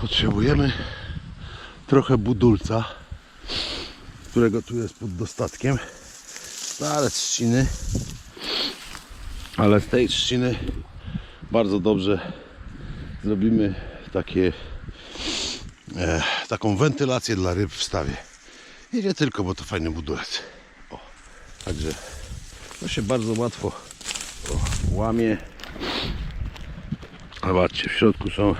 Potrzebujemy trochę budulca, którego tu jest pod dostatkiem. Stare trzciny, ale z tej trzciny bardzo dobrze zrobimy takie e, taką wentylację dla ryb w stawie. I nie tylko, bo to fajny budulec. O, także to się bardzo łatwo o, łamie. Zobaczcie, w środku są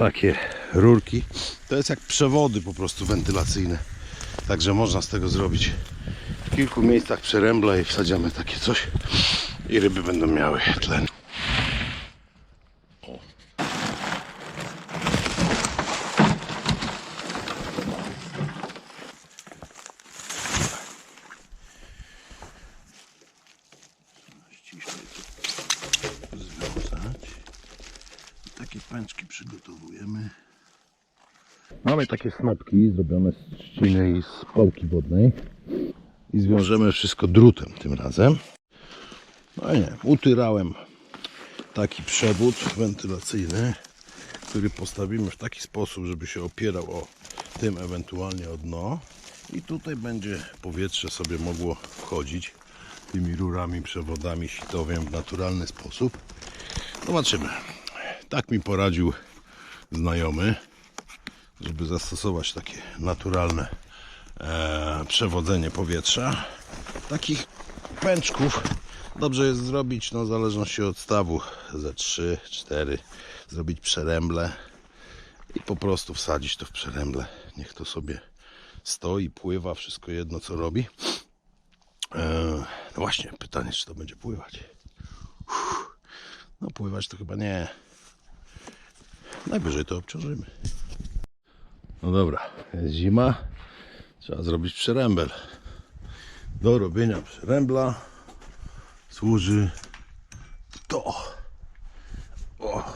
takie rurki. To jest jak przewody po prostu wentylacyjne. Także można z tego zrobić w kilku miejscach przerębla i wsadzamy takie coś i ryby będą miały tlen. O. Ściślej to związać. Takie pęczki przygotowujemy. Mamy takie snopki zrobione z trzciny i z pałki wodnej. I zwiążemy wszystko drutem tym razem. No nie, utyrałem taki przewód wentylacyjny, który postawimy w taki sposób, żeby się opierał o tym ewentualnie o dno. I tutaj będzie powietrze sobie mogło wchodzić tymi rurami, przewodami sitowiem w naturalny sposób. Zobaczymy. Tak mi poradził znajomy, żeby zastosować takie naturalne e, przewodzenie powietrza. Takich pęczków dobrze jest zrobić, no w zależności od stawu, ze 3, 4, zrobić przeręble i po prostu wsadzić to w przeręble. Niech to sobie stoi, pływa, wszystko jedno co robi. E, no właśnie, pytanie, czy to będzie pływać. Uff, no pływać to chyba nie. Najwyżej to obciążymy. No dobra, jest zima. Trzeba zrobić przerębel. Do robienia przerębla służy to. O.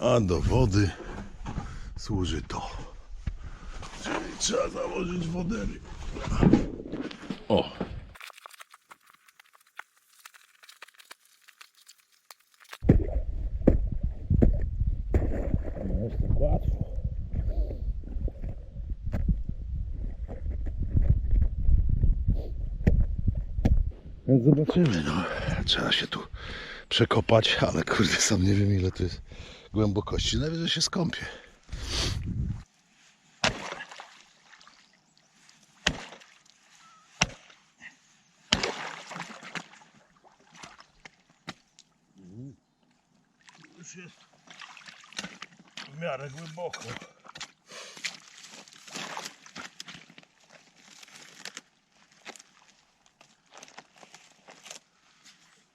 A do wody służy to. Czyli trzeba założyć wodery. O. Nie jest tak łatwo. Więc zobaczymy, no. Trzeba się tu przekopać, ale kurde, sam nie wiem ile tu jest głębokości. Najwyżej się skąpię. Już w miarę głęboko.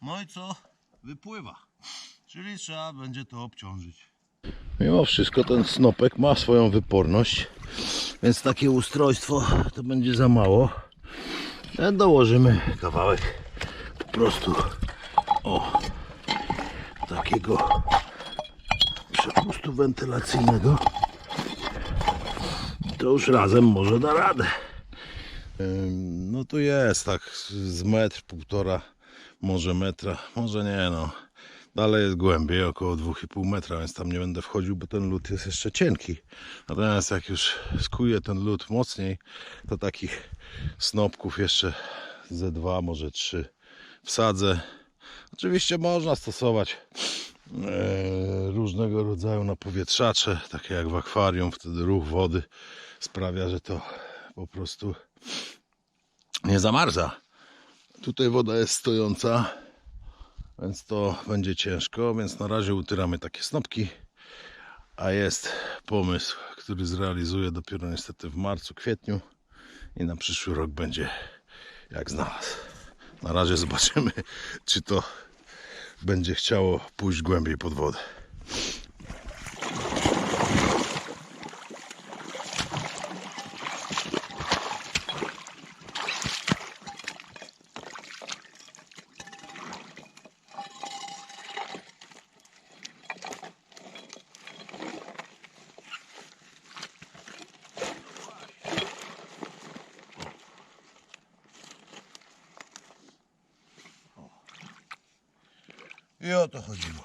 No i co? Wypływa. Czyli trzeba będzie to obciążyć. Mimo wszystko ten snopek ma swoją wyporność, więc takie ustrojstwo to będzie za mało. E, Dołożymy kawałek po prostu o takiego przepustu wentylacyjnego. To już razem może da radę. No tu jest tak z metr, półtora, może metra, może nie no. Dalej jest głębiej, około 2,5 metra, więc tam nie będę wchodził, bo ten lód jest jeszcze cienki. Natomiast jak już skuję ten lód mocniej, to takich snopków jeszcze ze dwa, może trzy wsadzę. Oczywiście można stosować różnego rodzaju napowietrzacze, takie jak w akwarium, wtedy ruch wody sprawia, że to po prostu nie zamarza. Tutaj woda jest stojąca, więc to będzie ciężko, więc na razie utyramy takie snopki, a jest pomysł, który zrealizuję dopiero niestety w marcu, kwietniu i na przyszły rok będzie jak znalazł. Na razie zobaczymy, czy to będzie chciało pójść głębiej pod wodę. I o to chodziło.